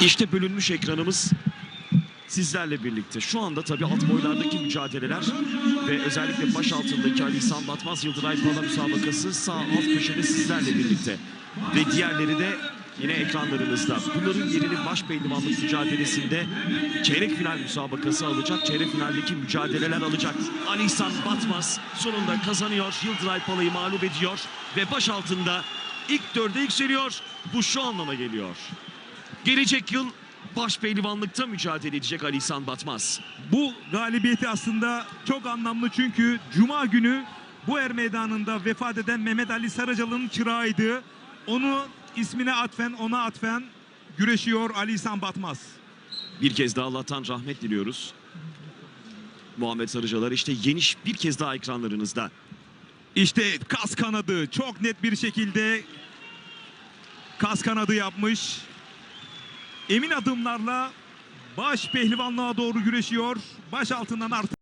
İşte bölünmüş ekranımız sizlerle birlikte. Şu anda tabii alt boylardaki mücadeleler ve özellikle baş altındaki Ali İhsan Batmaz Yıldıray Pala müsabakası sağ alt köşede sizlerle birlikte. Ve diğerleri de yine ekranlarınızda. Bunların yerini baş pehlivanlık mücadelesinde çeyrek final müsabakası alacak. Çeyrek finaldeki mücadeleler alacak. Ali İhsan Batmaz sonunda kazanıyor. Yıldıray Pala'yı mağlup ediyor. Ve baş altında ilk dörde yükseliyor. Bu şu anlama geliyor. Gelecek yıl baş pehlivanlıkta mücadele edecek Ali İhsan Batmaz. Bu galibiyeti aslında çok anlamlı çünkü Cuma günü bu er meydanında vefat eden Mehmet Ali Saracalı'nın çırağıydı. Onu ismine atfen, ona atfen güreşiyor Ali İhsan Batmaz. Bir kez daha Allah'tan rahmet diliyoruz. Muhammed Sarıcalar işte geniş bir kez daha ekranlarınızda. İşte kas kanadı çok net bir şekilde kas kanadı yapmış. Emin adımlarla baş pehlivanlığa doğru güreşiyor. Baş altından artık